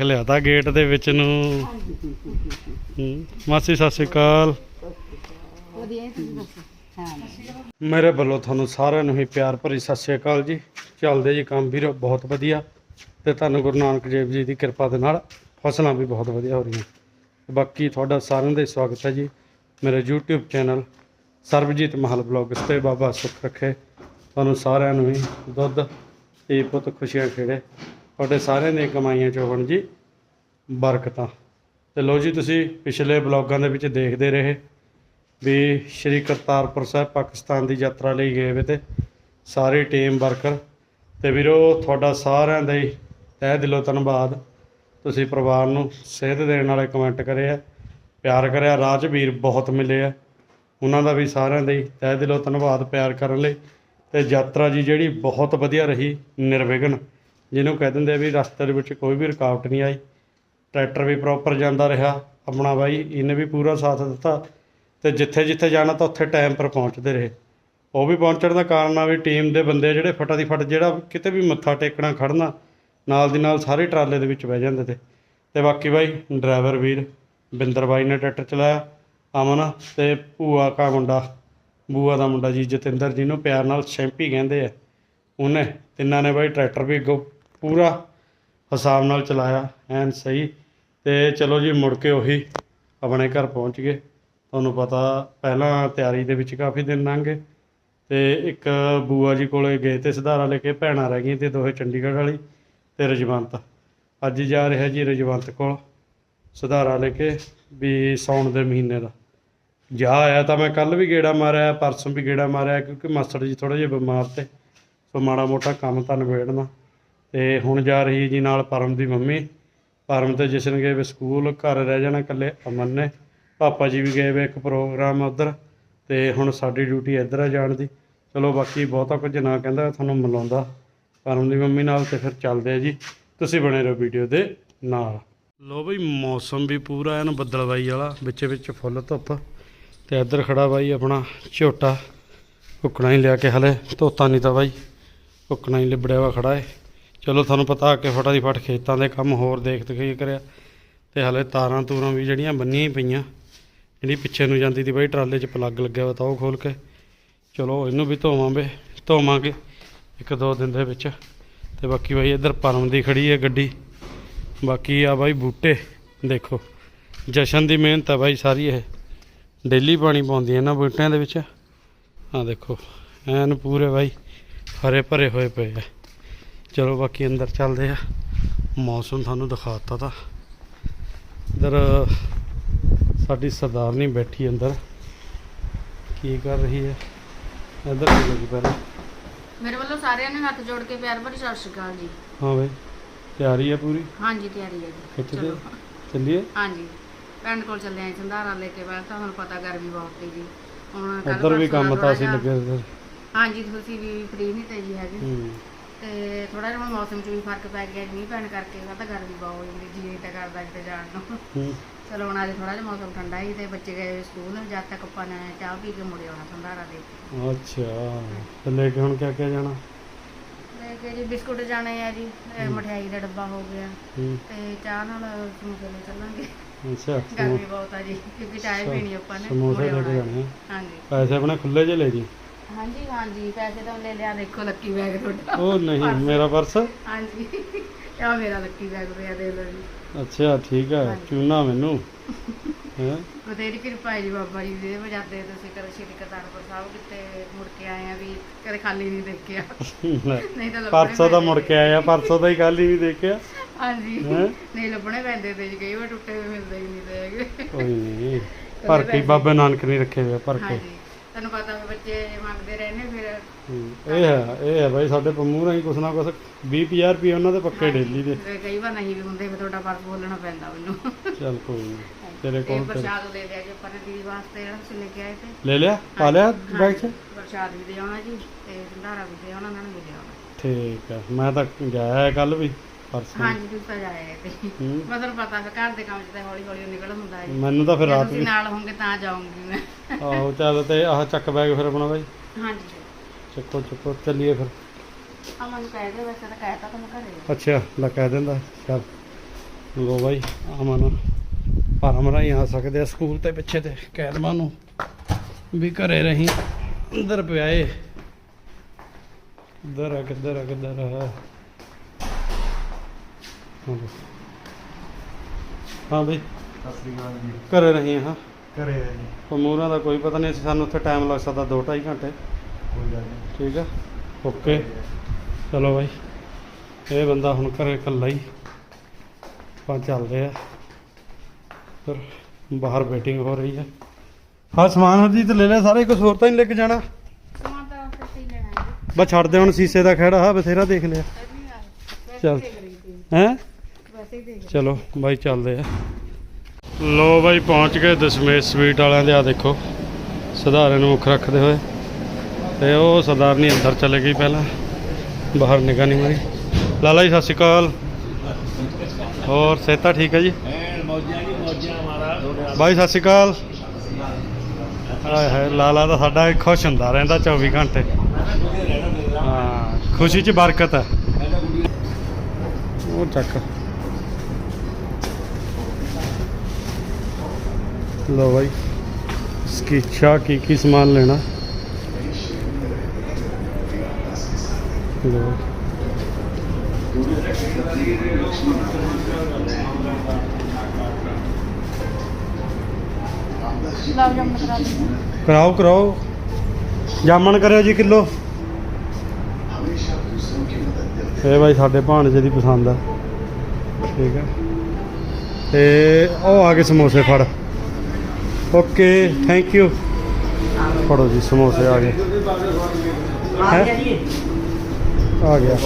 ਦੇਖ ਲਿਆ ਤਾਂ ਗੇਟ ਦੇ ਵਿੱਚ ਨੂੰ। ਹੂੰ, ਮਾਸੀ ਸਤਿ ਸ਼੍ਰੀ ਅਕਾਲ। ਮੇਰੇ ਵੱਲੋਂ ਤੁਹਾਨੂੰ ਸਾਰਿਆਂ ਨੂੰ ਹੀ ਪਿਆਰ ਭਰੀ ਸਤਿ ਸ਼੍ਰੀ ਅਕਾਲ ਜੀ। ਚੱਲਦੇ ਜੀ ਕੰਮ ਵੀਰ ਬਹੁਤ ਵਧੀਆ। ਤੇ ਤੁਹਾਨੂੰ ਗੁਰੂ ਨਾਨਕ ਦੇਵ ਜੀ ਦੀ ਕਿਰਪਾ ਦੇ ਨਾਲ ਫਸਲਾਂ ਵੀ ਬਹੁਤ ਵਧੀਆ ਹੋ ਰਹੀਆਂ। ਤੇ ਬਾਕੀ ਤੁਹਾਡਾ ਸਾਰਿਆਂ ਦਾ ਹੀ ਸਵਾਗਤ ਹੈ ਜੀ। ਮੇਰੇ YouTube ਚੈਨਲ ਸਰਬਜੀਤ ਮਹਲ ਬਲੌਗਸ ਤੇ ਬਾਬਾ ਸੁੱਖ ਰੱਖੇ। ਤੁਹਾਨੂੰ ਸਾਰਿਆਂ ਨੂੰ ਹੀ ਦੁੱਧ ਤੇ ਪੁੱਤ ਖੁਸ਼ੀਆਂ ਖੇੜੇ। ਤੁਹਾਡੇ ਸਾਰਿਆਂ ਦੀਆਂ ਕਮਾਈਆਂ 'ਚ ਹੋਣ ਜੀ ਬਰਕਤਾਂ। ਤੇ ਲੋ ਜੀ, ਤੁਸੀਂ ਪਿਛਲੇ ਬਲੌਗਾਂ ਦੇ ਵਿੱਚ ਦੇਖਦੇ ਰਹੇ ਵੀ ਸ਼੍ਰੀ ਕਰਤਾਰਪੁਰ ਸਾਹਿਬ ਪਾਕਿਸਤਾਨ ਦੀ ਯਾਤਰਾ ਲਈ ਗਏ ਵੇ ਤੇ ਸਾਰੇ ਟੀਮ ਵਰਕਰ ਤੇ ਵੀਰੋ, ਤੁਹਾਡਾ ਸਾਰਿਆਂ ਦਾ ਹੀ ਤਹਿ ਦਿਲੋਂ ਧੰਨਵਾਦ। ਤੁਸੀਂ ਪਰਿਵਾਰ ਨੂੰ ਸੇਧ ਦੇਣ ਵਾਲੇ ਕਮੈਂਟ ਕਰੇ ਆ, ਪਿਆਰ ਕਰਿਆ ਰਾਜਵੀਰ ਬਹੁਤ ਮਿਲੇ ਆ। ਉਹਨਾਂ ਦਾ ਵੀ ਸਾਰਿਆਂ ਦਾ ਹੀ ਤਹਿ ਦਿਲੋਂ ਧੰਨਵਾਦ ਪਿਆਰ ਕਰਨ ਲਈ। ਤੇ ਯਾਤਰਾ ਜੀ ਜਿਹੜੀ ਬਹੁਤ ਵਧੀਆ ਰਹੀ ਨਿਰਵਿਘਨ। ਜਿਹਨੂੰ ਕਹਿ ਦਿੰਦੇ ਵੀ ਰਸਤੇ ਦੇ ਵਿੱਚ ਕੋਈ ਵੀ ਰੁਕਾਵਟ ਨਹੀਂ ਆਈ। ਟਰੈਕਟਰ ਵੀ ਪ੍ਰੋਪਰ ਜਾਂਦਾ ਰਿਹਾ। ਆਪਣਾ ਬਾਈ, ਇਹਨੇ ਵੀ ਪੂਰਾ ਸਾਥ ਦਿੱਤਾ। ਤੇ ਜਿੱਥੇ ਜਿੱਥੇ ਜਾਣਾ ਤਾਂ ਉੱਥੇ ਟਾਈਮ ਪਰ ਪਹੁੰਚਦੇ ਰਹੇ। ਉਹ ਵੀ ਪਹੁੰਚਣ ਦਾ ਕਾਰਨ ਆ ਵੀ ਟੀਮ ਦੇ ਬੰਦੇ ਜਿਹੜੇ ਫਟਾ ਦੀ ਫਟ ਜਿਹੜਾ ਕਿਤੇ ਵੀ ਮੱਥਾ ਟੇਕਣਾ ਖੜਨਾ ਨਾਲ ਦੀ ਨਾਲ ਸਾਰੇ ਟਰਾਲੇ ਦੇ ਵਿੱਚ ਬਹਿ ਜਾਂਦੇ ਤੇ। ਤੇ ਬਾਕੀ ਬਾਈ ਡਰਾਈਵਰ ਵੀਰ, ਬਿੰਦਰ ਬਾਈ ਨੇ ਟਰੈਕਟਰ ਚਲਾਇਆ, ਅਮਨ ਤੇ ਭੂਆ ਕਾ ਮੁੰਡਾ। ਬੂਆ ਦਾ ਮੁੰਡਾ ਜੀ ਜਤਿੰਦਰ, ਜਿਹਨੂੰ ਪਿਆਰ ਨਾਲ ਸ਼ੈਂਪੀ ਕਹਿੰਦੇ ਆ। ਉਹਨੇ ਤਿੰਨਾਂ ਨੇ ਬਾਈ ਟਰੈਕਟਰ ਵੀ ਅੱਗੋਂ ਪੂਰਾ ਹਿਸਾਬ ਨਾਲ ਚਲਾਇਆ, ਐਨ ਸਹੀ। ਤੇ ਚਲੋ ਜੀ, ਮੁੜ ਕੇ ਉਹੀ ਆਪਣੇ ਘਰ ਪਹੁੰਚ ਗਏ। ਤੁਹਾਨੂੰ ਪਤਾ ਪਹਿਲਾਂ ਤਿਆਰੀ ਦੇ ਵਿੱਚ ਕਾਫੀ ਦਿਨ ਲੰਘ ਗਏ। ਤੇ ਇੱਕ ਬੂਆ ਜੀ ਕੋਲੇ ਗਏ ਤੇ ਸੁਧਾਰਾ ਲੈ ਕੇ ਭੈਣਾਂ ਰਹਿ ਗਈਆਂ ਤੇ ਦੋਹੇ ਚੰਡੀਗੜ੍ਹ ਵਾਲੀ ਤੇ ਰਜਵੰਤ। ਅੱਜ ਜਾ ਰਿਹਾ ਜੀ ਰਜਵੰਤ ਕੋਲ ਸੁਧਾਰਾ ਲੈ ਕੇ ਵੀ ਸੌਣ ਦੇ ਮਹੀਨੇ ਦਾ। ਜਾ ਆਇਆ ਤਾਂ ਮੈਂ ਕੱਲ ਵੀ ਗੇੜਾ ਮਾਰਿਆ, ਪਰਸੋਂ ਵੀ ਗੇੜਾ ਮਾਰਿਆ, ਕਿਉਂਕਿ ਮਾਸਟਰ ਜੀ ਥੋੜਾ ਜਿਹਾ ਬਿਮਾਰ ਤੇ, ਸੋ ਮਾੜਾ ਮੋਟਾ ਕੰਮ ਤਾਂ ਨਿਬੇੜਨਾ। ਤੇ ਹੁਣ ਜਾ ਰਹੀ ਜੀ ਨਾਲ ਪਰਮ ਦੀ ਮੰਮੀ। ਪਰਮ ਤੇ ਜਸ਼ਨ ਗਏ ਵੇ ਸਕੂਲ, ਘਰ ਰਹਿ ਜਾਣਾ ਇਕੱਲੇ ਅਮਨ ਨੇ। ਪਾਪਾ ਜੀ ਵੀ ਗਏ ਵੇ ਇੱਕ ਪ੍ਰੋਗਰਾਮ ਉਧਰ ਤੇ ਹੁਣ ਸਾਡੀ ਡਿਊਟੀ ਇੱਧਰ ਆ ਜਾਣ ਦੀ। ਚਲੋ ਬਾਕੀ ਬਹੁਤਾ ਕੁਝ ਨਾ ਕਹਿੰਦਾ, ਤੁਹਾਨੂੰ ਮਿਲਾਉਂਦਾ। ਪਰਮ ਦੀ ਮੰਮੀ ਨਾਲ ਤੇ ਫਿਰ ਚੱਲਦੇ ਆ ਜੀ। ਤੁਸੀਂ ਬਣੇ ਰਹੋ ਵੀਡੀਓ ਦੇ ਨਾਲ। ਲੋ ਬਈ, ਮੌਸਮ ਵੀ ਪੂਰਾ ਐਨ ਬੱਦਲਵਾਈ ਵਾਲਾ, ਵਿੱਚ ਵਿੱਚ ਫੁੱਲ ਧੁੱਪ ਤੇ ਇੱਧਰ ਖੜਾ ਬਾਈ ਆਪਣਾ ਝੋਟਾ। ਕੁੱਕਣਾ ਹੀ ਲਿਆ ਕੇ ਹਲੇ, ਧੋਤਾ ਨਹੀਂ ਤਾਂ ਬਾਈ। ਕੁੱਕਣਾ ਹੀ ਲਿਬੜਿਆ ਵਾ ਖੜਾ ਏ। ਚਲੋ ਤੁਹਾਨੂੰ ਪਤਾ ਕਿ ਫਟਾ ਦੀ ਫਟ ਖੇਤਾਂ ਦੇ ਕੰਮ ਹੋਰ ਦੇਖ ਦਿਖਾਈ ਕਰਿਆ। ਤੇ ਹਲੇ ਤਾਰਾਂ ਤੂਰਾਂ ਵੀ ਜਿਹੜੀਆਂ ਬੰਨੀਆਂ ਹੀ ਪਈਆਂ। ਜਿਹੜੀ ਪਿੱਛੇ ਨੂੰ ਜਾਂਦੀ ਦੀ ਬਾਈ ਟਰਾਲੇ 'ਚ ਪਲੱਗ ਲੱਗਿਆ ਵਾ ਤਾਂ ਉਹ ਖੋਲ ਕੇ। ਚਲੋ ਇਹਨੂੰ ਵੀ ਧੋਵਾਂਗੇ ਧੋਵਾਂਗੇ ਇੱਕ ਦੋ ਦਿਨ ਦੇ ਵਿੱਚ। ਤੇ ਬਾਕੀ ਬਾਈ ਇੱਧਰ ਪਰਮ ਦੀ ਖੜੀ ਹੈ ਗੱਡੀ। ਬਾਕੀ ਆ ਬਾਈ ਬੂਟੇ, ਦੇਖੋ। ਜਸ਼ਨ ਦੀ ਮਿਹਨਤ ਹੈ ਬਾਈ ਸਾਰੀ ਇਹ। ਡੇਲੀ ਪਾਣੀ ਪਾਉਂਦੀ ਹੈ ਇਹਨਾਂ ਬੂਟਿਆਂ ਦੇ ਵਿੱਚ। ਆ ਦੇਖੋ, ਐਨ ਪੂਰੇ ਬਾਈ ਹਰੇ ਭਰੇ ਹੋਏ ਪਏ ਆ। ਚਲੋ ਬਾਕੀ ਅੰਦਰ ਚੱਲਦੇ ਆ। ਮੌਸਮ ਤੁਹਾਨੂੰ ਦਿਖਾਤਾ ਤਾਂ। ਇੱਧਰ ਸਾਡੀ ਸਰਦਾਰਨੀ ਬੈਠੀ ਅੰਦਰ। ਕੀ ਕਰ ਰਹੀ ਹੈ? ਇੱਧਰ ਚਲੋ ਜੀ ਪਹਿਲਾਂ। ਮੇਰੇ ਵੱਲੋਂ ਸਾਰਿਆਂ ਨੂੰ ਹੱਥ ਜੋੜ ਕੇ ਪਿਆਰ ਭਰੀ ਸਤਿ ਸ਼੍ਰੀ ਅਕਾਲ ਜੀ। ਹਾਂ ਬਈ ਤਿਆਰੀ ਹੈ ਪੂਰੀ? ਹਾਂਜੀ ਤਿਆਰੀ ਹੈ ਜੀ। ਚਲੋ। ਚੱਲੀਏ? ਹਾਂਜੀ। ਪਿੰਡ ਕੋਲ ਚੱਲੇ ਆਂ ਸੰਧਾਰਾ ਲੈ ਕੇ ਬਾਅਦ ਤੁਹਾਨੂੰ ਪਤਾ ਗਰਮੀ ਬਹੁਤ ਹੈ ਜੀ। ਹੁਣ ਇੱਧਰ ਵੀ ਕੰਮ ਤਾਂ ਅਸੀਂ ਲੱਗੇ ਹਾਂਜੀ ਤੁਸੀਂ ਵੀ ਫ੍ਰੀ ਨਹੀਂ ਤੇ ਜੀ ਹੈਗੇ। ਹੂੰ। ਤੇ ਥੋੜਾ ਜਿਹਾ ਹੁਣ ਮੌਸਮ 'ਚ ਵੀ ਫ਼ਰਕ ਪੈ ਗਿਆ ਜੀ, ਮੀਂਹ ਪੈਣ ਕਰਕੇ ਤਾਂ ਗਰਮੀ ਬਹੁਤ ਹੋ ਜਾਂਦੀ ਜੀ ਤਾਂ ਕਰਦਾ ਕਿਤੇ ਜਾਣ ਨੂੰ। ਹੂੰ। ਚਲੋ ਹੁਣ ਅੱਜ ਥੋੜਾ ਜਿਹਾ ਮੌਸਮ ਠੰਡਾ ਹੀ ਤੇ ਬੱਚੇ ਗਏ ਸਕੂਲ ਜਦ ਤੱਕ ਆਪਾਂ ਨੇ ਚਾਹ ਪੀ ਕੇ ਮੁੜੇ ਆਉਣਾ ਸੰਧਾਰਾ ਦੇ ਕੇ। ਅੱਛਾ ਤੇ ਲੈ ਕੇ ਹੁਣ ਕਿਆ ਕਿਆ ਜਾਣਾ? ਲੈ ਕੇ ਜੀ ਬਿਸਕੁਟ ਜਾਣੇ ਆ ਜੀ ਇਹ ਮਠਿਆਈ ਦਾ ਡੱਬਾ ਹੋ ਗਿਆ ਹੂੰ। ਤੇ ਚਾਹ ਨਾਲ ਸਮੋਸੇ ਲੈ ਚੱਲਾਂਗੇ। ਅੱਛਾ ਗਰਮੀ ਬਹੁਤ ਆ ਜੀ ਕਿਉਂਕਿ ਚਾਹ ਅੱਛਾ, ਪੀਣੀ ਆਪਾਂ ਨੇ ਸਮੋਸੇ ਮੁੜੇ ਲੈ ਕੇ ਆਉਣਾ ਜਾਣੇ ਆ। ਹਾਂਜੀ। ਪੈਸੇ ਆਪਣੇ ਖੁੱਲੇ ਚ ਲੈ ਜੀ। ਹਾਂਜੀ ਹਾਂਜੀ ਪੈਸੇ ਤਾਂ ਲੈ ਲਿਆ ਦੇਖੋ ਲੱਕੀ ਬੈਗ ਤੁਹਾਡਾ। ਉਹ ਨਹੀਂ। ਮੇਰਾ ਪਰਸ? ਹਾਂਜੀ ਇਹ ਮੇਰਾ ਲੱਕੀ ਬੈਗ ਪਿਆ ਦੇ ਲਓ ਜੀ। ਅੱਛਾ ਠੀਕ ਹੈ। ਚੂਨਾ ਮੈਨੂੰ। ਹੈ? ਬਥੇਰੀ ਕਿਰਪਾ ਹੈ ਜੀ ਬਾਬਾ ਜੀ ਦੇ ਵਜਾਦੇ ਤੁਸੀਂ ਕਦੇ ਸ਼੍ਰੀ ਕਰਤਾਰਪੁਰ ਸਾਹਿਬ ਕਿਤੇ ਮੁੜ ਕੇ ਆਏ ਆ ਵੀ ਕਦੇ ਖਾਲੀ ਨਹੀਂ ਦੇਖਿਆ। ਨਹੀਂ ਤਾਂ ਪਰਸੋਂ ਦਾ ਮੁੜ ਪੈਂਦੇ ਕੇ ਆਇਆ ਪਰਸੋਂ ਦਾ ਹੀ ਕੱਲ ਹੀ ਨਹੀਂ ਦੇਖਿਆ। ਹਾਂਜੀ ਹੈਂ? ਨਹੀਂ ਲੱਭਣੇ ਪੈਂਦੇ ਤੇ ਜੀ ਕਈ ਵਾਰ ਟੁੱਟੇ ਹੋਏ ਮਿਲਦੇ ਹੀ ਨਹੀਂ ਤੇ ਹੈਗੇ। ਕੋਈ ਨਹੀਂ ਭਰ ਕੇ ਬਾਬੇ ਨਾਨਕ ਨੇ ਰੱਖੇ ਹੋਏ ਭਰ ਕੇ। ਹਾਂਜੀ। ਤੁਹਾਨੂੰ ਪਤਾ ਵੀ ਬੱਚੇ ਮੰਗਦੇ ਰਹਿੰਦੇ ਫਿਰ ਹੂੰ, ਇਹ ਹੈ ਇਹ ਹੈ ਬਾਈ ਸਾਡੇ ਪੰਮੂ ਰਾਹੀਂ ਕੁਛ ਨਾ ਕੁਛ 20 50 ਰੁਪਏ ਉਹਨਾਂ ਦੇ ਪੱਕੇ ਡੇਲੀ ਦੇ। ਫਿਰ ਕਈ ਵਾਰ ਨਹੀਂ ਵੀ ਹੁੰਦੇ ਫਿਰ ਤੁਹਾਡਾ ਪਰਸ ਬੋਲਣਾ ਪੈਂਦਾ ਮੈਨੂੰ। ਚੱਲ ਕੋਈ ਨਹੀਂ ਤੇਰੇ ਕੋਲ ਤੇ ਪ੍ਰਸ਼ਾਦ ਦੇ ਦਿਆ ਜੀ ਨੇ ਦੀਦੀ ਵਾਸਤੇ ਜਿਹੜਾ ਤੁਸੀਂ ਲੈ ਕੇ ਆਏ ਤੇ। ਲੈ ਲਿਆ? ਪਾ ਲਿਆ ਬੈਗ 'ਚ? ਪ੍ਰਸ਼ਾਦ ਵੀ ਦੇ ਆਉਣਾ ਜੀ ਤੇ ਭੰਡਾਰਾ ਵੀ ਦੇ ਆਉਣਾ ਉਹਨਾਂ ਨੂੰ ਵੀ ਦੇ ਆਉਣਾ। ਠੀਕ ਹੈ ਮੈਂ ਤਾਂ ਗਿਆ ਕੱਲ ਵੀ। ਪਰਸੋਂ ਹਾਂਜੀ ਤੁਸੀਂ ਤਾਂ ਜਾਏ ਤੇ। ਹੂੰ। ਮੈਂ ਤੁਹਾਨੂੰ ਪਤਾ ਫਿਰ ਘਰ ਦੇ ਕੰਮ 'ਚ ਤਾਂ ਹੌਲੀ ਹੌਲੀ ਨਿਕਲ ਹੁੰਦਾ ਹੈ। ਮੈਨੂੰ ਤਾਂ ਫਿਰ ਜੇ ਰਾਤ ਤੁਸੀਂ ਵੀ ਨਾਲ ਹੋਵੋਗੇ ਤਾਂ ਜਾਊਂਗੀ ਮੈਂ। ਆਹੋ ਚੱਲ ਤੇ ਆਹ ਚੱਕ ਬੈਗ ਫਿਰ ਆਪਣਾ ਬਾਈ। ਹਾਂਜੀ। ਚੱਕੋ ਚੱਕੋ ਚੱਲੀਏ ਫਿਰ। ਅਮਨ ਕਹਿ ਦੇ ਵੈਸੇ ਤਾਂ ਕਹਿਤਾ ਤਾਂ ਮੈਂ ਘਰੇ ਅੱਛਾ ਲੈ ਕਹਿ ਦਿੰਦਾ। ਚੱਲ ਲੋ ਬਾਈ ਅਮਨ ਭਰਮ ਰਾਹੀਂ ਆ ਸਕਦੇ ਆ ਸਕੂਲ ਤੇ ਪਿੱਛੇ ਤੇ ਕੈਦਮਾਂ ਨੂੰ ਵੀ ਘਰੇ ਰਹੀ। ਅੰਦਰ ਪਿਆ ਏ। ਕਿੱਧਰ ਆ ਕਿੱਧਰ ਆ ਕਿੱਧਰ ਆ? ਹਾਂ ਬਈ। ਹਾਂ ਬਈ। ਸਤਿ ਸ੍ਰੀ ਅਕਾਲ ਜੀ। ਘਰੇ ਰਹੀ ਹਾਂ। ਘਰੇ ਆ ਜੀ। ਪਮੂਰਾਂ ਦਾ ਕੋਈ ਪਤਾ ਨਹੀਂ ਸੀ ਸਾਨੂੰ ਉੱਥੇ ਟਾਈਮ ਲੱਗ ਸਕਦਾ 2.5 ਘੰਟੇ। ਕੋਈ ਗੱਲ ਨਹੀਂ। ਠੀਕ ਆ? ਓਕੇ ਚਲੋ ਬਾਈ। ਇਹ ਬੰਦਾ ਹੁਣ ਘਰੇ ਇਕੱਲਾ ਹੀ ਆਪਾਂ ਚੱਲਦੇ ਆ। ਫਿਰ ਬਾਹਰ ਵੇਟਿੰਗ ਹੋ ਰਹੀ ਹੈ ਹਾਂ ਸਮਾਨ ਹਰਜੀਤ ਲੈ ਲਿਆ ਸਾਰੇ ਕੁਝ ਹੋਰ ਤਾਂ ਨਹੀਂ ਲੈ ਕੇ ਜਾਣਾ? ਸਮਾਂ ਤਾਂ ਫਿਰ ਤੇ ਹੀ ਲੈਣਾ ਹੈ। ਬਸ ਛੱਡ ਦੇ ਹੁਣ ਸੀਸੇ ਦਾ ਖੜਾ ਆ ਬਥੇਰਾ ਦੇਖ ਲਿਆ। ਚੱਲ। ਹੈ? ਚਲੋ, ਬਾਈ ਚੱਲਦੇ ਆ। ਲੋ ਬਾਈ, ਪਹੁੰਚ ਗਏ ਦਸ਼ਮੇਸ਼ ਸਵੀਟ ਵਾਲਿਆਂ ਦੇ। ਆ ਦੇਖੋ, ਸਧਾਰਨ ਮੁੱਖ ਰੱਖਦੇ ਹੋਏ। ਤੇ ਉਹ ਸਰਦਾਰਨੀ ਅੰਦਰ ਚਲੇ ਗਈ ਪਹਿਲਾਂ। ਬਾਹਰ ਨਿਗਾਹ ਨਹੀਂ ਮਾਰੀ। ਲਾਲਾ ਜੀ, ਸਤਿ ਸ਼੍ਰੀ ਅਕਾਲ। ਹੋਰ ਸੇਤਾ ਠੀਕ ਹੈ ਜੀ? ਬਾਈ, ਸਤਿ ਸ਼੍ਰੀ ਅਕਾਲ। ਹਾਏ ਹਾਏ, ਲਾਲਾ ਤਾਂ ਸਾਡਾ ਖੁਸ਼ ਹੁੰਦਾ, ਰਹਿੰਦਾ 24 ਘੰਟੇ। ਹਾਂ, ਖੁਸ਼ੀ 'ਚ ਬਰਕਤ ਹੈ। ਉਹ ਚੱਕ। ਲੋ ਬਾਈ ਸਕੀਚਾ ਕੀ ਕੀ ਸਮਾਨ ਲੈਣਾ? ਕਰਾਓ ਕਰਾਓ। ਜਾਮਣ ਕਰਿਓ ਜੀ ਕਿਲੋ। ਇਹ ਭਾਈ ਸਾਡੇ ਭਾਣਜੇ ਦੀ ਪਸੰਦ ਆ। ਠੀਕ ਆ। ਤੇ ਉਹ ਆ ਕੇ ਸਮੋਸੇ ਫੜ। ਓਕੇ ਥੈਂਕ ਯੂ ਫੜੋ ਜੀ ਸਮੋਸੇ ਆ ਗਏ। ਹੈ? ਆ ਗਿਆ।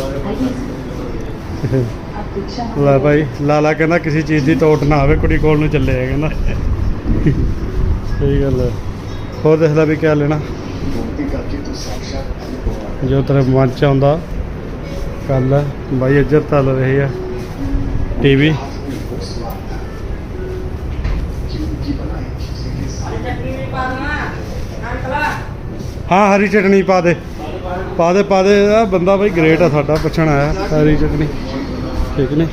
ਲੈ ਭਾਈ ਲਾਲਾ ਕਹਿੰਦਾ ਕਿਸੇ ਚੀਜ਼ ਦੀ ਤੋਟ ਨਾ ਆਵੇ ਕੁੜੀ ਕੋਲ ਨੂੰ ਚੱਲੇ ਆ ਕਹਿੰਦਾ। ਸਹੀ ਗੱਲ ਹੈ। ਹੋਰ ਦੇਖ ਲੈ ਵੀ ਕਿਆ ਲੈਣਾ? ਜੋ ਤੇਰੇ ਮਨ ਚ ਆਉਂਦਾ ਕੱਲ ਬਾਈ ਇੱਧਰ ਚੱਲ ਰਹੀ ਆ ਟੀਵੀ। ਹਾਂ ਹਰੀ ਚਟਣੀ ਪਾ ਦੇ। ਪਾ ਦੇ ਪਾ ਦੇ। ਆ ਬੰਦਾ ਬਾਈ ਗ੍ਰੇਟ ਆ ਸਾਡਾ, ਪੁੱਛਣ ਆਇਆ ਹਰੀ ਚਟਣੀ ਠੀਕ ਨੇ?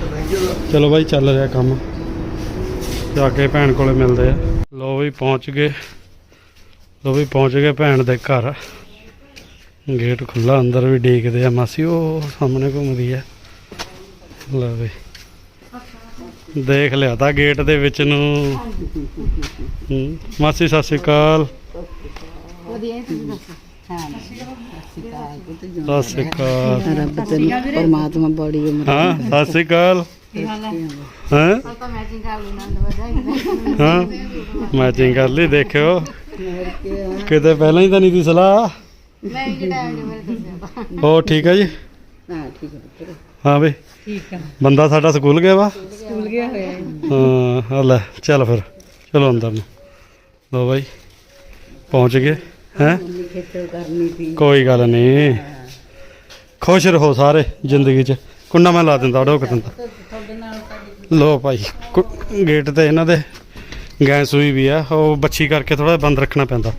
ਚਲੋ ਬਾਈ, ਚੱਲ ਰਿਹਾ ਕੰਮ। ਜਾ ਕੇ ਭੈਣ ਕੋਲੇ ਮਿਲਦੇ ਆ। ਲੋ ਵੀ ਪਹੁੰਚ ਗਏ। ਲੋ ਵੀ ਪਹੁੰਚ ਗਏ ਭੈਣ ਦੇ ਘਰ। ਗੇਟ ਖੁੱਲਾ ਅੰਦਰ ਵੀ ਡੀਕਦੇ ਆ ਮਾਸੀ, ਉਹ ਸਾਹਮਣੇ ਘੁੰਮਦੀ ਆ। ਲੈ ਵੀ ਦੇਖ ਲਿਆ ਤਾਂ ਗੇਟ ਦੇ ਵਿੱਚ ਨੂੰ। ਮਾਸੀ, ਸਤਿ ਸ਼੍ਰੀ ਅਕਾਲ। ਵਧੀਆ ਹੈ ਤੁਸੀਂ ਦੱਸੋ ਸਤਿ ਸ਼੍ਰੀ ਅਕਾਲ। ਰੱਬ ਤੈਨੂੰ ਪਰਮਾਤਮਾ ਬੜੀ ਉਮਰ ਹਾਂ ਸਤਿ ਸ਼੍ਰੀ ਅਕਾਲ। ਕੀ ਹਾਲ ਹੈ? ਹਾਂ? ਹਾਂ ਤਾਂ ਮੈਚਿੰਗ ਕਰ ਲਈ ਨੰਦ ਵਧਾਈ ਹਾਂ ਮੈਚਿੰਗ ਕਰ ਲਈ ਦੇਖਿਓ। ਹੋਰ ਕੀ ਆ ਕਿਤੇ ਪਹਿਲਾਂ ਹੀ ਤਾਂ ਨਹੀਂ ਦੀ ਸਲਾਹ? ਮੈਂ ਮੇਰੇ ਦੱਸਿਆ ਠੀਕ ਹੈ ਜੀ? ਹਾਂ ਠੀਕ ਹੈ ਪੁੱਤਰ। ਹਾਂ ਬਈ। ਠੀਕ ਆ। ਬੰਦਾ ਸਾਡਾ ਸਕੂਲ ਗਿਆ ਵਾ? ਸਕੂਲ ਗਿਆ ਹੋਇਆ ਹੈ ਹਾਂ ਹਾਂ ਲੈ ਚੱਲ ਫਿਰ। ਚਲੋ ਅੰਦਰ ਨੂੰ। ਲੋ ਬਾਈ ਪਹੁੰਚ ਗਏ। ਹੈ? ਕਰਨੀ ਸੀ। ਕੋਈ ਗੱਲ ਨਹੀਂ ਖੁਸ਼ ਰਹੋ ਸਾਰੇ ਜ਼ਿੰਦਗੀ 'ਚ। ਕੁੰਡਾ ਮੈਂ ਲਾ ਦਿੰਦਾ ਡੋਕ ਦਿੰਦਾ। ਤੁਹਾਡੇ ਨਾਲ ਸਾਡੀ ਲੋ ਭਾਈ ਕੁ- ਗੇਟ ਤੇ ਇਹਨਾਂ ਦੇ ਗੈਸ ਹੋਈ ਵੀ ਆ ਉਹ ਬੱਚੀ ਕਰਕੇ ਥੋੜਾ ਬੰਦ ਰੱਖਣਾ ਪੈਂਦਾ।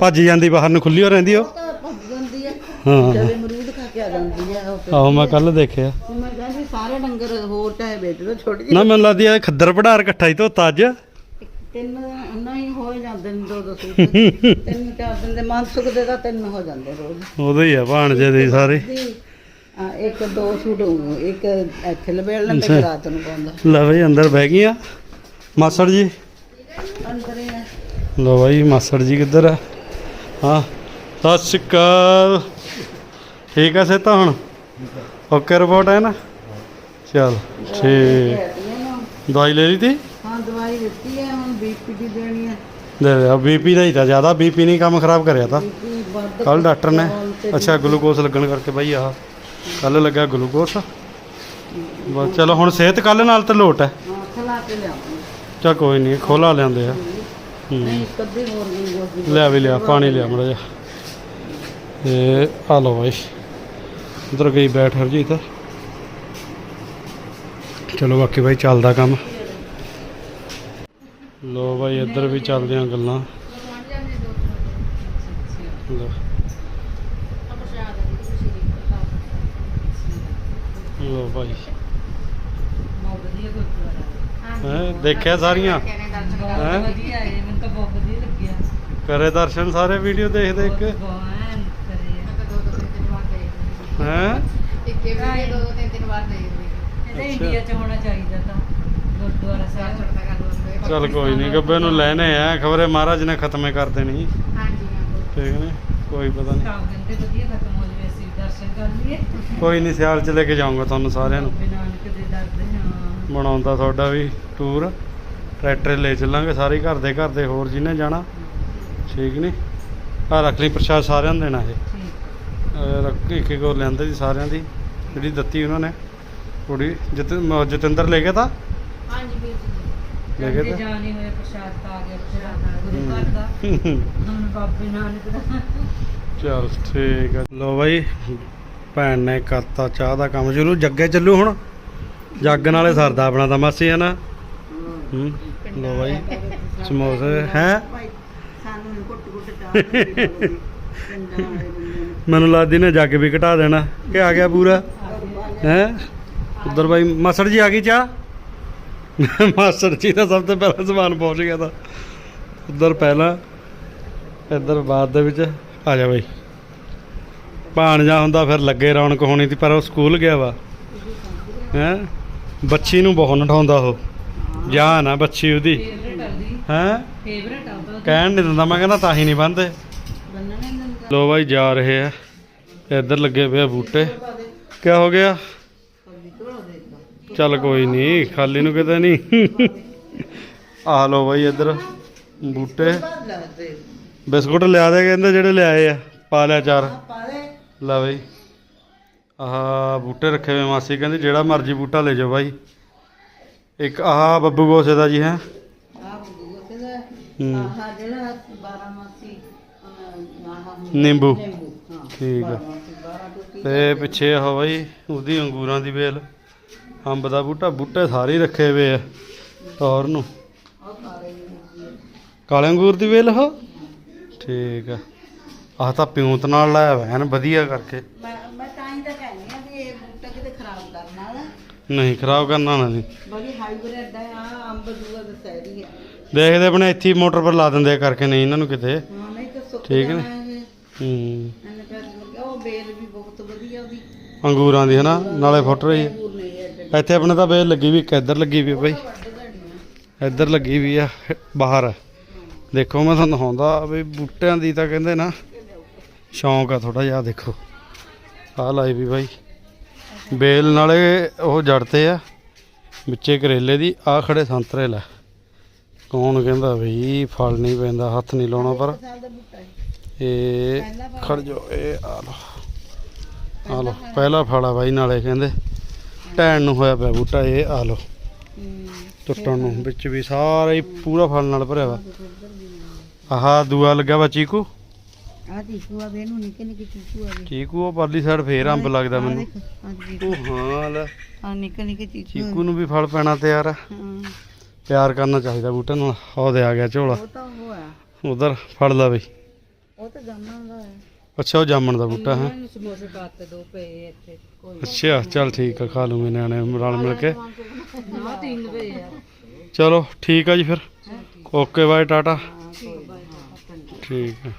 ਭੱਜ ਜਾਂਦੀ ਬਾਹਰ ਨੂੰ ਖੁੱਲੀ ਹੋ ਰਹਿੰਦੀ ਉਹ। ਤਾਂ ਭੱਜ ਜਾਂਦੀ ਹੈ। ਹਾਂ ਜਦੇ ਅਮਰੂਦ ਖਾ ਕੇ ਆ ਜਾਂਦੀ ਹੈ ਉਹ ਆਹੋ ਮੈਂ ਕੱਲ ਦੇਖਿਆ। ਮੈਂ ਕਹਿੰਦੀ ਸਾਰੇ ਡੰਗਰ ਹੋਰ ਚਾਹੇ ਵੇਚ ਦੋ ਛੋਟੀ ਜਿਹੀ ਨਾ ਮੈਨੂੰ ਲੱਗਦੀ ਆ ਖੱਦਰ ਪੜਾਰ ਇਕੱਠਾ ਹੀ ਧੋਤਾ ਅੱਜ। ਤਿੰਨ ਨਹੀਂ ਹੋ ਜਾਂਦੇ ਨੇ ਦੋ ਦੋ ਸੂਟ। ਤਿੰਨ ਚਾਰ ਦਿਨ ਦੇ ਮਨ ਸੁੱਕਦੇ ਤਾਂ ਤਿੰਨ ਹੋ ਜਾਂਦੇ ਰੋਜ਼। ਉਹਦੇ ਹੀ ਆ ਭਾਣਜੇ ਦੇ ਸਾਰੇ। ਦੀ ਆ ਇੱਕ ਦੋ ਸੂਟ ਹੋਊ, ਇੱਕ ਇੱਥੇ ਲਵੇੜ ਲੈਂਦੇ ਅੱਛਾ। ਇੱਕ ਰਾਤ ਨੂੰ ਪਾਉਂਦਾ। ਲੈ ਬਈ ਅੰਦਰ ਬਹਿ ਗਈਆਂ। ਮਾਸੜ ਜੀ। ਅੰਦਰ ਹੀ ਆ। ਲੋ ਬਾਈ ਮਾਸੜ ਜੀ ਕਿੱਧਰ ਆ? ਹਾਂ ਸਤਿ ਸ਼੍ਰੀ ਅਕਾਲ। ਠੀਕ ਆ ਸੇ ਤਾਂ ਹੁਣ ਓਕੇ ਰਿਪੋਰਟ ਹੈ ਨਾ? ਚਲ ਠੀਕ। ਦਵਾਈ ਲੈ ਲਈ ਤੀ? ਦਵਾਈ ਦਿੱਤੀ ਹੈ ਹੁਣ ਬੀਪੀ ਦੀ ਦੇਣੀ ਹੈ। ਦੇ ਦੇ ਬੀਪੀ ਦਾ ਹੀ ਤਾਂ ਜ਼ਿਆਦਾ ਬੀਪੀ ਨਹੀਂ ਕੰਮ ਖਰਾਬ ਕਰਿਆ ਤਾਂ। ਬੀਪੀ ਵੱਧ ਕੱਲ ਡਾਕਟਰ ਨੇ ਅੱਛਾ ਗਲੂਕੋਸ ਲੱਗਣ ਕਰਕੇ ਬਾਈ ਆਹ ਕੱਲ ਲੱਗਾ ਗਲੂਕੋਸ ਬਸ ਚਲੋ ਹੁਣ ਸਿਹਤ ਕੱਲ ਨਾਲ ਤੇ ਲੋਟ ਹੈ। ਖਲਾ ਕੇ ਚਾ ਕੋਈ ਨਹੀਂ ਖੋਲਾ ਲਿਆਂਦੇ ਆ। ਹੂੰ। ਨਹੀਂ ਕਦੇ ਹੋਰ ਨਹੀਂ ਗੋਦੀ ਲਿਆ ਵੀ ਲਿਆ ਪਾਣੀ ਲਿਆ ਮੜਾ ਜਾ ਤੇ ਆ ਲਓ ਬਾਈ ਉਧਰ ਗਈ ਬੈਠ ਹਰਜੀਤ। ਚਲੋ ਬਾਕੀ ਬਾਈ ਚੱਲਦਾ ਕੰਮ। ਲੋ ਬਾਈ ਇੱਧਰ ਵੀ ਚੱਲਦੀਆਂ ਗੱਲਾਂ। ਲਓ ਲੋ ਬਾਈ। ਵਧੀਆ ਗੁਰਦੁਆਰਾ ਦੇਖਿਆ ਸਾਰੀਆਂ? ਹੈਂ? ਵਧੀਆ ਹੈ ਮੈਨੂੰ ਤਾਂ ਬਹੁਤ ਵਧੀਆ ਲੱਗਿਆ ਕਰੇ ਦਰਸ਼ਨ ਸਾਰੇ ਵੀਡੀਓ ਦੇਖ ਦੇਖ ਕੇ? ਹੈ? ਇੱਕੇ ਵੀ ਦੋ ਦੋ ਤਿੰਨ ਤਿੰਨ ਵਾਰ ਦੇਖਦੀ ਇਹਦਾ ਅੱਛਾ। ਇੰਡੀਆ ਚ ਹੋਣਾ ਚਾਹੀਦਾ ਤਾਂ। ਗੁਰਦੁਆਰਾ ਸਾਹਿਬ। ਚੱਲ ਕੋਈ ਨਹੀਂ ਗੱਬੇ ਨੂੰ ਲੈਣੇ ਆ ਖਬਰੇ ਮਹਾਰਾਜ ਨੇ ਖਤਮੇ ਕਰ ਦੇਣੀ। ਠੀਕ ਨੇ ਕੋਈ ਪਤਾ ਨਹੀਂ। ਕੋਈ ਨਹੀਂ ਸਿਆਲ ਚ ਲੈ ਕੇ ਜਾਊਂਗਾ ਤੁਹਾਨੂੰ ਸਾਰਿਆਂ ਨੂੰ। ਬਣਾਉਂਦਾ ਤੁਹਾਡਾ ਵੀ ਟੂਰ ਟਰੈਕਟਰ ਲੈ ਚੱਲਾਂਗੇ ਸਾਰੇ ਘਰ ਦੇ ਘਰ ਦੇ ਹੋਰ ਜਿਹਨੇ ਜਾਣਾ। ਠੀਕ ਨਹੀਂ? ਆ ਰੱਖ ਲਈ ਪ੍ਰਸ਼ਾਦ ਸਾਰਿਆਂ ਨੂੰ ਦੇਣਾ ਇਹ। ਰੱਖ ਇੱਕ ਇੱਕ ਹੋਰ ਲਿਆਂਦੇ ਸੀ ਸਾਰਿਆਂ ਦੀ ਜਿਹੜੀ ਦਿੱਤੀ ਉਹਨਾਂ ਨੇ। ਮ- ਜਤਿੰਦਰ ਲੈ ਗਿਆ ਤਾਂ? ਹਾਂਜੀ ਵੀਰ ਜੀ ਲੈ ਗਏ ਜਾਂਦੇ ਤਾਂ? ਜਾਣ ਹੀ ਹੋਇਆ ਪ੍ਰਸ਼ਾਦ ਪਾ ਗਿਆ ਪ੍ਰਸ਼ਾਦ ਗੁਰੂ ਘਰ ਦਾ। ਹੁਣ ਬਾਬੇ ਨਾਨਕ ਦਾ। ਚਲ ਠੀਕ ਆ। ਲੋ ਬਾਈ ਭੈਣ ਨੇ ਕਰਤਾ ਚਾਹ ਦਾ ਕੰਮ। ਸ਼ੁਰੂ ਜੱਗੇ ਚੱਲੂ ਹੁਣ। ਜੱਗ ਨਾਲੇ ਸਰਦਾ ਆਪਣਾ ਤਾਂ ਮਾਸੀ ਹੈ ਨਾ? ਹੂੰ ਲੋ ਬਾਈ ਸਮੋਸੇ ਹੈ? ਮੈਨੂੰ ਲੱਗਦੀ ਨੇ ਜੱਗ ਵੀ ਘਟਾ ਦੇਣਾ। ਕਿ ਆ ਗਿਆ ਪੂਰਾ? ਹੈ? ਉਧਰ ਬਾਈ ਮਾਸੜ ਜੀ ਆ ਗਈ ਚਾਹ? ਮਾਸਟਰ ਜੀ ਦਾ ਸਭ ਤੋਂ ਪਹਿਲਾਂ ਸਮਾਨ ਪਹੁੰਚ ਗਿਆ ਤਾਂ। ਉਧਰ ਪਹਿਲਾਂ, ਇੱਧਰ ਬਾਅਦ ਦੇ ਵਿੱਚ। ਆ ਜਾ ਬਾਈ। ਭਾਣਜਾ ਹੁੰਦਾ ਫਿਰ ਲੱਗੇ ਰੌਣਕ ਹੋਣੀ ਸੀ, ਪਰ ਉਹ ਸਕੂਲ ਗਿਆ ਵਾ। ਹੈ? ਬੱਚੀ ਨੂੰ ਬਹੁਤ ਨਠਾਉਂਦਾ ਉਹ। ਜਾ ਨਾ ਬੱਚੀ ਉਹਦੀ। ਫੇਵਰੇਟ ਹੈ? ਫੇਵਰੇਟ ਆ ਕਹਿਣ ਨਹੀਂ ਦਿੰਦਾ, ਮੈਂ ਕਹਿੰਦਾ ਤਾਂ ਹੀ ਨਹੀਂ ਬੰਦੇ ਬੰਨਣੇ ਲੋ ਬਾਈ, ਜਾ ਰਹੇ ਆ। ਇੱਧਰ ਲੱਗੇ ਪਏ ਆ ਬੂਟੇ। ਕਿਆ ਹੋ ਗਿਆ? ਚੱਲ ਕੋਈ ਨਹੀਂ ਖਾਲੀ ਨੂੰ ਕਿਤੇ ਨਹੀਂ ਆ ਲੋ ਬਾਈ ਇੱਧਰ ਬੂਟੇ। ਬਿਸਕੁਟ ਲਿਆ ਦੇ ਕਹਿੰਦੇ ਜਿਹੜੇ ਲਿਆਏ ਆ ਪਾ ਲਿਆ ਚਾਰ। ਲੈ। ਬਾਈ। ਆਹ ਬੂਟੇ ਰੱਖੇ ਹੋਏ ਮਾਸੀ ਕਹਿੰਦੀ ਜਿਹੜਾ ਮਰਜ਼ੀ ਬੂਟਾ ਲੈ ਜਾਓ ਬਾਈ। ਇੱਕ ਆਹ ਬੱਬੂ ਗੋਸੇ ਦਾ ਜੀ ਹੈ। ਆਹ ਬੁੱਗੂ ਤੇ ਦਾ ਹੂੰ। ਆਹ ਜਿਹੜਾ 12 ਮਾਸੀ ਅਹ, ਆਹ ਨਿੰਬੂ। ਨਿੰਬੂ। ਹਾਂ ਠੀਕ ਆ। 12 ਮਾਸੀ 12 ਟੁੱਟੀ ਤੇ ਪਿੱਛੇ ਆ ਬਾਈ ਉਹਦੀ ਅੰਗੂਰਾਂ ਦੀ ਵੇਲ। ਅੰਬ ਦਾ ਬੂਟਾ ਬੂਟੇ ਸਾਰੇ ਹੀ ਰੱਖੇ ਹੋਏ ਆ ਔਰ ਨੂੰ। ਹੀ ਕਾਲੇ ਅੰਗੂਰ ਦੀ ਵੇਲ ਉਹ? ਠੀਕ ਆ। ਆਹ ਤਾਂ ਪਿਉਂਤ ਨਾਲ ਲਾਇਆ ਐਨ ਵਧੀਆ ਕਰਕੇ। ਮੈਂ ਮੈਂ ਤਾਂ ਹੀ ਤਾਂ ਕਹਿੰਦੀ ਆ ਵੀ ਇਹ ਬੂਟਾ ਕਿਤੇ ਖਰਾਬ ਕਰਨ ਨਹੀਂ ਖਰਾਬ ਕਰਨਾ ਨਾ ਨਹੀਂ। ਬੜੀ ਹਾਈਬ੍ਰਿਡ ਹੈ ਆ ਅੰਬ ਦੂਆ ਦਾ ਸੈਰੀ ਹੈ ਦੇਖਦੇ ਆਪਣੇ ਇੱਥੇ ਹੀ ਮੋਟਰ ਪਰ ਲਾ ਦਿੰਦੇ ਆ ਕਰਕੇ ਨਹੀਂ ਇਹਨਾਂ ਨੂੰ ਕਿਤੇ। ਹਾਂ ਨਹੀਂ ਤਾਂ ਸੁੱਕ ਠੀਕ ਹੈ ਨਾ? ਹੂੰ। ਇਹਨੇ ਪੈਰ ਲੱਗਿਆ ਉਹ ਬੇਲ ਵੀ ਬਹੁਤ ਵਧੀਆ ਉਹਦੀ। ਅੰਗੂਰਾਂ ਦੀ ਹਨਾ ਨਾਲੇ ਫੁੱਟ ਰਹੀ ਹੈ ਇੱਥੇ ਆਪਣੇ ਤਾਂ ਵੇਲ ਲੱਗੀ ਵੀ ਇੱਕ, ਇੱਧਰ ਲੱਗੀ ਵੀ ਬਾਈ। ਇੱਧਰ ਲੱਗੀ ਵੀ ਆ, ਬਾਹਰ। ਦੇਖੋ ਮੈਂ ਤੁਹਾਨੂੰ ਦਿਖਾਉਂਦਾ, ਵੀ ਬੂਟਿਆਂ ਦੀ ਤਾਂ ਕਹਿੰਦੇ ਨਾ, ਸ਼ੌਂਕ ਆ ਥੋੜਾ ਜਿਹਾ, ਦੇਖੋ। ਆਹ ਲਾਈ ਵੀ ਬਾਈ। ਬੇਲ ਨਾਲੇ ਉਹ ਜੜਤੇ ਆ, ਵਿੱਚੇ ਕਰੇਲੇ ਦੀ ਆ ਖੜੇ ਸੰਤਰੇ ਲੈ। ਕੌਣ ਕਹਿੰਦਾ ਬਈ ਫਲ ਨਹੀਂ ਪੈਂਦਾ, ਹੱਥ ਨਹੀਂ ਲਾਉਣਾ ਪਰ। ਇਹ ਖੜ ਜੋ ਇਹ ਆ ਲੋ ਆ ਲੋ ਪਹਿਲਾ ਫਲ ਆ ਬਾਈ ਨਾਲੇ ਕਹਿੰਦੇ। ਢੈਣ ਨੂੰ ਹੋਇਆ ਪਿਆ ਬੂਟਾ ਇਹ ਆ ਲੋ ਟੁੱਟਣ ਨੂੰ ਵਿੱਚ ਵੀ ਸਾਰਾ ਹੀ ਪੂਰਾ ਫਲ ਨਾਲ ਭਰਿਆ ਵਾ। ਆਹ ਦੂਆ ਲੱਗਾ ਵਾ ਚੀਕੂ? ਆ ਚੀਕੂ ਆ ਬੇਨੂੰ ਨਿੱਕੇ ਨਿੱਕੇ ਚੀਕੂ ਆ ਚੀਕੂ ਉਹ ਪਰਲੀ ਸਾਈਡ ਫੇਰ ਅੰਬ ਲੱਗਦਾ ਮੈਨੂੰ। ਉਹ ਹਾਂ ਲੈ। ਆ ਨਿੱਕੇ ਨਿੱਕੇ ਚੀਕੂ ਚੀਕੂ ਨੂੰ ਵੀ ਫਲ ਪੈਣਾ ਤਿਆਰ ਆ। ਪਿਆਰ ਕਰਨਾ ਚਾਹੀਦਾ ਬੂਟੇ ਨਾਲ। ਉਹਦੇ ਆ ਗਿਆ ਝੋਲਾ। ਉਹ ਤਾਂ ਉਹ ਆ। ਉਧਰ ਫੜ ਲਾ ਬਈ। ਉਹ ਤਾਂ ਜਾਮਣ ਦਾ ਹੈ ਅੱਛਾ ਉਹ ਜਾਮਣ ਦਾ ਬੂਟਾ ਹੈ। ਮੈਨੂੰ ਸਮੋਸੇ ਪਾਤੇ ਦੋ ਪਏ ਇੱਥੇ ਕੋਈ ਅੱਛਾ ਚੱਲ ਠੀਕ ਆ ਖਾ ਲੂੰਗੇ ਨਿਆਣੇ ਰਲ ਮਿਲ ਕੇ। ਨਾ ਤਿੰਨ ਪਏ ਆ। ਚਲੋ ਠੀਕ ਆ ਜੀ ਫਿਰ। Okay bye tata. ਠੀਕ ਆ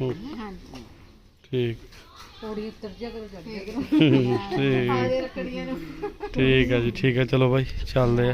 ਹੂੰ, ਠੀਕ ਥੋੜੀ ਉੱਤਰ ਜਾ ਕਰੋ ਚੱਲ ਠੀਕ। ਠੀਕ ਆ ਜੀ ਠੀਕ ਆ ਚਲੋ ਬਾਈ ਚੱਲਦੇ ਆ।